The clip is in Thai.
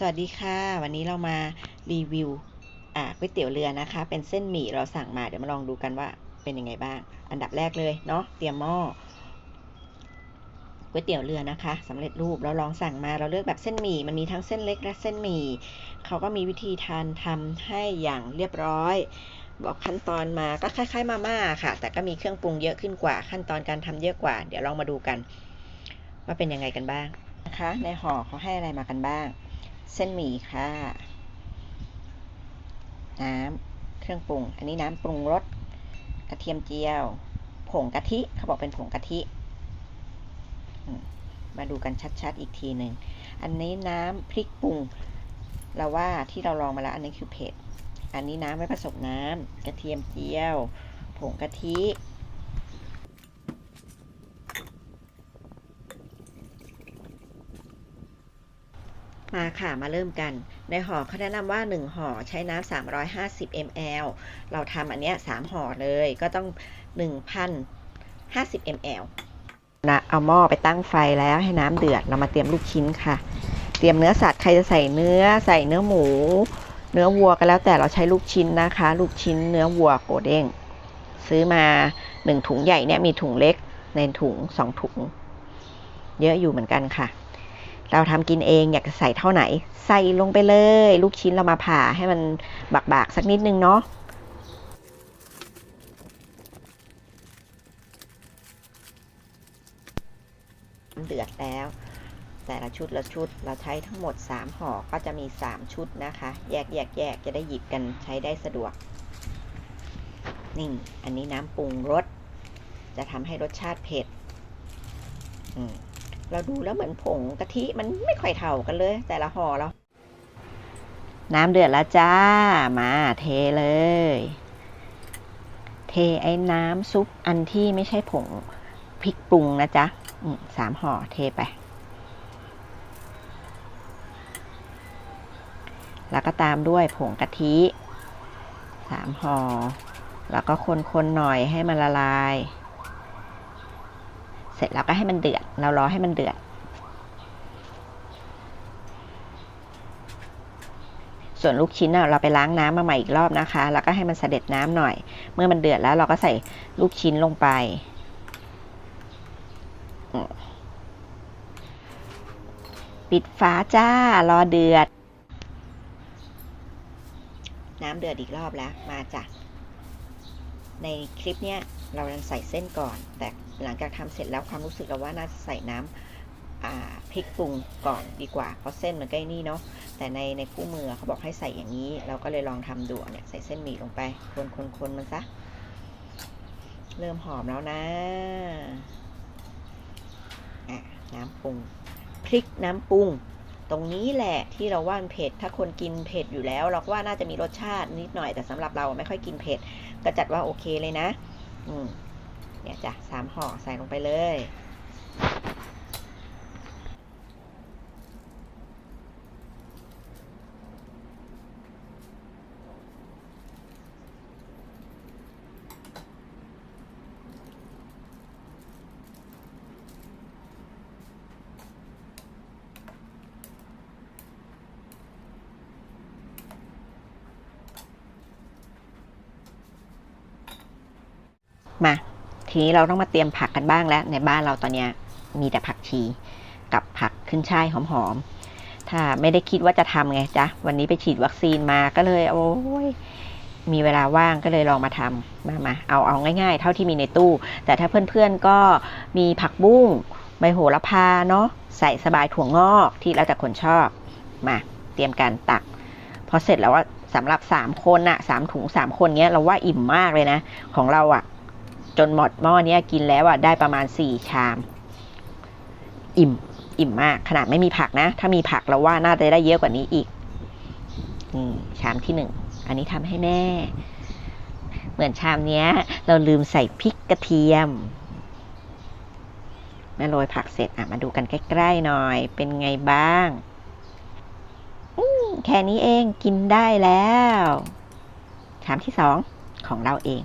สวัสดีค่ะ วันนี้เรามารีวิวอ่าก๋วยเตี๋ยวเรือนะคะ เป็นเส้นหมี่เราสั่งมาเดี๋ยวมาลองดูกันว่าเป็นยังไงบ้าง อันดับแรกเลยเนาะเตรียมหม้อก๋วยเตี๋ยวเรือนะคะสำเร็จรูปเราลองสั่งมาเราเลือกแบบเส้นหมี่มันมีทั้งเส้นเล็กและเส้นหมี่เขาก็มีวิธีทานทำให้อย่างเรียบร้อย บอกขั้นตอนมาก็คล้าย ๆ มาม่าค่ะ แต่ก็มีเครื่องปรุงเยอะขึ้นกว่า ขั้นตอนการทำเยอะกว่า เดี๋ยวลองมาดูกัน ว่าเป็นยังไงกันบ้างนะคะ ในห่อเขาให้อะไรมากันบ้าง เส้นหมี่ค่ะ น้ำเครื่องปรุง อันนี้น้ำปรุงรสกระเทียมเจียว ผงกะทิเขาบอกเป็นผงกะทิมมาดูกันชัดๆอีกทีหนึ่ง อันนี้น้ำพริกปรุง เราว่าที่เราลองมาแล้วอันนี้คือเผ็ด อันนี้น้ำไม่ผสมน้ำกระเทียมเจียว ผงกะทิ มาค่ะมาเริ่มกัน ในห่อเขาแนะนำว่า 1 ห่อใช้น้ำ350 ml เราทำอันเนี้ย3ห่อเลยก็ต้อง 1,050 ml นะเอาหม้อไปตั้งไฟแล้วให้น้ำเดือดเรามาเตรียมลูกชิ้นค่ะ เตรียมเนื้อสัตว์ใครจะใส่เนื้อใส่เนื้อหมู เนื้อวัวก็แล้วแต่เราใช้ลูกชิ้นนะคะ ลูกชิ้นเนื้อวัวโกเด้งซื้อมา 1 ถุงใหญ่เนี่ยมีถุงเล็กในถุง 2 ถุง เยอะอยู่เหมือนกันค่ะ เราทำกินเองอยากจะใส่เท่าไหน ใส่ลงไปเลย ลูกชิ้นเรามาผ่าให้มันบากๆสักนิดนึงเนาะเดือดแล้ว แต่ละชุดละชุดเราใช้ทั้งหมด 3ห่อก็จะมี 3 ชุดนะคะ แยกแยกแยกจะได้หยิบกันใช้ได้สะดวก นี่ อันนี้น้ำปรุงรสจะทำให้รสชาติเผ็ด อืม เราดูแล้วเหมือนผงกะทิมันไม่ค่อยเท่ากันเลย แต่ละห่อแล้วน้ำเดือดแล้วจ้า มาเทเลย เทไอ้น้ำซุปอันที่ไม่ใช่ผงพริกปรุงนะจ๊ะสามห่อเทไป แล้วก็ตามด้วยผงกะทิสามห่อ แล้วก็คนๆหน่อยให้มันละลาย เสร็จแล้วก็ให้มันเดือด เรารอให้มันเดือด ส่วนลูกชิ้นเราไปล้างน้ำมาใหม่อีกรอบนะคะ แล้วก็ให้มันเสด็จน้ำหน่อย เมื่อมันเดือดแล้วเราก็ใส่ลูกชิ้นลงไป ปิดฝาจ้ารอเดือด น้ำเดือดอีกรอบแล้ว มาจ้ะ ในคลิปเนี้ยเรายังใส่เส้นก่อน แต่หลังจากทำเสร็จแล้วความรู้สึกเราว่าน่าจะใส่น้ำพริกปรุงก่อนดีกว่า เพราะเส้นมันใกล้นี่เนาะแต่ในในคู่มือเขาบอกให้ใส่อย่างนี้ เราก็เลยลองทำดูเนี่ยใส่เส้นหมี่ลงไปคนคนคนมันซะเริ่มหอมแล้วนะอะน้ำปรุงพริกน้ำปรุง ตรงนี้แหละที่เราว่ามันเผ็ด ถ้าคนกินเผ็ดอยู่แล้ว เราก็ว่าน่าจะมีรสชาตินิดหน่อยแต่สำหรับเราไม่ค่อยกินเผ็ด ก็จัดว่าโอเคเลยนะ อืมเนี่ยจ้ะสามห่อใส่ลงไปเลย มา ทีนี้เราต้องมาเตรียมผักกันบ้างแล้ว ในบ้านเราตอนนี้มีแต่ผักชีกับผักขึ้นช่ายหอมๆ ถ้าไม่ได้คิดว่าจะทำไงจ๊ะ วันนี้ไปฉีดวัคซีนมาก็เลย โอ้ยมีเวลาว่างก็เลยลองมาทำมามาเอาเอาง่ายๆ เท่าที่มีในตู้ แต่ถ้าเพื่อนๆก็มีผักบุ้งใบโหระพาเนาะใส่สบายถั่วงอกที่แล้วแต่คนชอบมาเตรียมการตัก พอเสร็จแล้วว่าสำหรับสามคนอะสามถุงสามคนเนี้ยเราว่าอิ่มมากเลยนะ ของเราอะ จนหมดหม้อนี้กินแล้วอะได้ประมาณสี่ชาม อิ่มอิ่มมากขนาดไม่มีผักนะ ถ้ามีผักเราว่าน่าจะได้เยอะกว่านี้อีกนี่ชามที่หนึ่งอันนี้ทำให้แม่ เหมือนชามเนี้ย เราลืมใส่พริกกระเทียมแม่โรยผักเสร็จอะมาดูกันใกล้ๆหน่อย เป็นไงบ้างแค่นี้เองกินได้แล้ว ชามที่สองของเราเอง